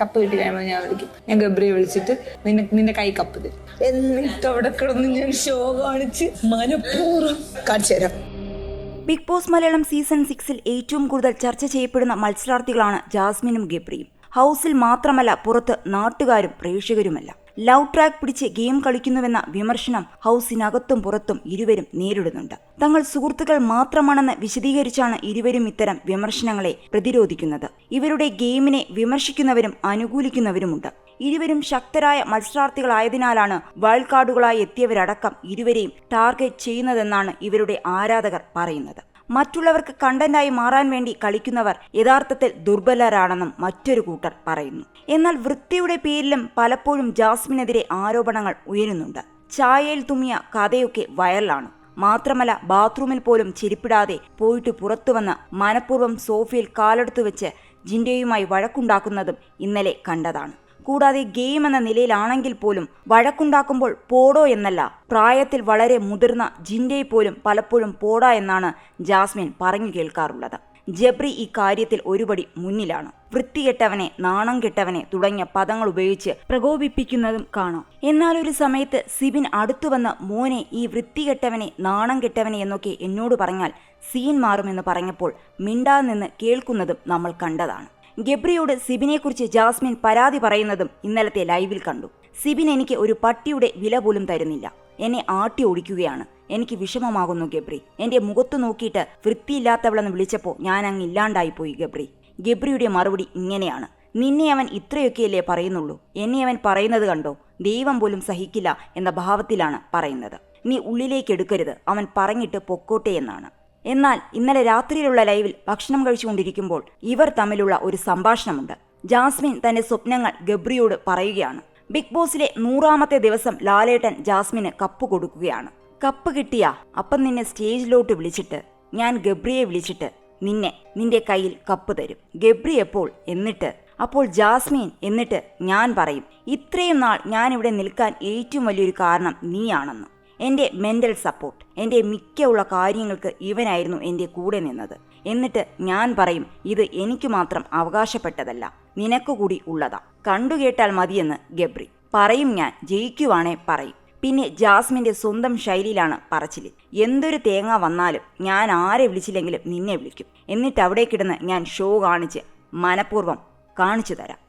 Cup കിട്ടി കഴിയുമ്പോൾ ഞാൻ വിളിക്കും. ഞാൻ ഗബ്രിയെ വിളിച്ചിട്ട് നിന്നെ നിന്റെ കൈ കപ്പ് തരും എന്നിട്ട് അവിടെ കിടന്ന് ഞാൻ ഷോ കാണിച്ച് മനഃപൂർവം കാണിച്ചു തരാം. ബിഗ് ബോസ് മലയാളം സീസൺ സിക്സിൽ ഏറ്റവും കൂടുതൽ ചർച്ച ചെയ്യപ്പെടുന്ന മത്സരാർത്ഥികളാണ് ജാസ്മിനും ഗബ്രിയും. ഹൗസിൽ മാത്രമല്ല പുറത്ത് നാട്ടുകാരും പ്രേക്ഷകരുമല്ല. ലവ് ട്രാക്ക് പിടിച്ച് ഗെയിം കളിക്കുന്നുവെന്ന വിമർശനം ഹൗസിനകത്തും പുറത്തും ഇരുവരും നേരിടുന്നുണ്ട്. തങ്ങൾ സുഹൃത്തുക്കൾ മാത്രമാണെന്ന് വിശദീകരിച്ചാണ് ഇരുവരും ഇത്തരം വിമർശനങ്ങളെ പ്രതിരോധിക്കുന്നത്. ഇവരുടെ ഗെയിമിനെ വിമർശിക്കുന്നവരും അനുകൂലിക്കുന്നവരുമുണ്ട്. ഇരുവരും ശക്തരായ മത്സരാർത്ഥികളായതിനാലാണ് വൈൽഡ് കാർഡുകളായി എത്തിയവരടക്കം ഇരുവരെയും ടാർഗറ്റ് ചെയ്യുന്നതെന്നാണ് ഇവരുടെ ആരാധകർ പറയുന്നത്. മറ്റുള്ളവർക്ക് കണ്ടന്റായി മാറാൻ വേണ്ടി കളിക്കുന്നവർ യഥാർത്ഥത്തിൽ ദുർബലരാണെന്നും മറ്റൊരു കൂട്ടർ പറയുന്നു. എന്നാൽ വൃത്തിയുടെ പേരിലും പലപ്പോഴും ജാസ്മിനെതിരെ ആരോപണങ്ങൾ ഉയരുന്നുണ്ട്. ചായയിൽ തുമ്മിയ കഥയൊക്കെ വൈറലാണ്. മാത്രമല്ല ബാത്റൂമിൽ പോലും ചിരിപ്പിടാതെ പോയിട്ട് പുറത്തു വന്ന് മനഃപൂർവം സോഫയിൽ കാലെടുത്തു വെച്ച് ജിൻഡയുമായി വഴക്കുണ്ടാക്കുന്നതും ഇന്നലെ കണ്ടതാണ്. കൂടാതെ ഗെയിം എന്ന നിലയിലാണെങ്കിൽ പോലും വഴക്കുണ്ടാക്കുമ്പോൾ പോടോ എന്നല്ല. പ്രായത്തിൽ വളരെ മുതിർന്ന ജിൻഡയെ പോലും പലപ്പോഴും പോടാ എന്നാണ് ജാസ്മിൻ പറഞ്ഞു കേൾക്കാറുള്ളത്. ജബ്രി ഈ കാര്യത്തിൽ ഒരുപടി മുന്നിലാണ്. വൃത്തികെട്ടവനെ നാണം കെട്ടവനെ തുടങ്ങിയ പദങ്ങൾ ഉപയോഗിച്ച് പ്രകോപിപ്പിക്കുന്നതും കാണാം. എന്നാൽ ഒരു സമയത്ത് സിബിൻ അടുത്തു വന്ന് മോനെ ഈ വൃത്തികെട്ടവനെ നാണം കെട്ടവനെ എന്നൊക്കെ എന്നോട് പറഞ്ഞാൽ സീൻ മാറുമെന്ന് പറഞ്ഞപ്പോൾ മിണ്ടാതെ നിന്ന് കേൾക്കുന്നതും നമ്മൾ കണ്ടതാണ്. ഗബ്രിയോട് സിബിനെക്കുറിച്ച് ജാസ്മിൻ പരാതി പറയുന്നതും ഇന്നലത്തെ ലൈവിൽ കണ്ടു. സിബിൻ എനിക്ക് ഒരു പട്ടിയുടെ വില പോലും തരുന്നില്ല. എന്നെ ആട്ടി ഓടിക്കുകയാണ് എനിക്ക് വിഷമമാകുന്നു ഗബ്രി. എന്റെ മുഖത്ത് നോക്കിയിട്ട് വൃത്തിയില്ലാത്തവളെന്ന് വിളിച്ചപ്പോൾ ഞാൻ അങ്ങ് ഇല്ലാണ്ടായിപ്പോയി ഗബ്രി. ഗബ്രിയുടെ മറുപടി ഇങ്ങനെയാണ്. നിന്നെ അവൻ ഇത്രയൊക്കെയല്ലേ പറയുന്നുള്ളൂ. എന്നെ അവൻ പറയുന്നത് കണ്ടോ? ദൈവം പോലും സഹിക്കില്ല എന്ന ഭാവത്തിലാണ് പറയുന്നത്. നീ ഉള്ളിലേക്ക് എടുക്കരുത്. അവൻ പറഞ്ഞിട്ട് പൊക്കോട്ടെ എന്നാണ്. എന്നാൽ ഇന്നലെ രാത്രിയിലുള്ള ലൈവിൽ ഭക്ഷണം കഴിച്ചുകൊണ്ടിരിക്കുമ്പോൾ ഇവർ തമ്മിലുള്ള ഒരു സംഭാഷണമുണ്ട്. ജാസ്മിൻ തന്റെ സ്വപ്നങ്ങൾ ഗബ്രിയോട് പറയുകയാണ്. ബിഗ് ബോസിലെ നൂറാമത്തെ ദിവസം ലാലേട്ടൻ ജാസ്മിന് കപ്പ് കൊടുക്കുകയാണ്. കപ്പ് കിട്ടിയ അപ്പം നിന്നെ സ്റ്റേജിലോട്ട് വിളിച്ചിട്ട് ഞാൻ ഗബ്രിയെ വിളിച്ചിട്ട് നിന്നെ നിന്റെ കയ്യിൽ കപ്പ് തരും. ഗബ്രി എപ്പോൾ എന്നിട്ട്? അപ്പോൾ ജാസ്മിൻ എന്നിട്ട് ഞാൻ പറയും ഇത്രയും നാൾ ഞാനിവിടെ നിൽക്കാൻ ഏറ്റവും വലിയൊരു കാരണം നീയാണെന്ന്. എന്റെ മെന്റൽ സപ്പോർട്ട് എന്റെ മിക്കുള്ള കാര്യങ്ങൾക്ക് ഇവനായിരുന്നു എന്റെ കൂടെ നിന്നത്. എന്നിട്ട് ഞാൻ പറയും ഇത് എനിക്ക് മാത്രം അവകാശപ്പെട്ടതല്ല നിനക്ക് കൂടി ഉള്ളതാ. കണ്ടുകേട്ടാൽ മതിയെന്ന് ഗബ്രി. പറയും ഞാൻ ജയിക്കുവാണേ പറയും. പിന്നെ ജാസ്മിന്റെ സ്വന്തം ശൈലിയിലാണ് പറച്ചിൽ എന്തൊരു തേങ്ങ വന്നാലും ഞാൻ ആരെ വിളിച്ചില്ലെങ്കിലും നിന്നെ വിളിക്കും. എന്നിട്ട് അവിടെ കിടന്ന് ഞാൻ ഷോ കാണിച്ച് മനഃപൂർവം കാണിച്ചു തരാം.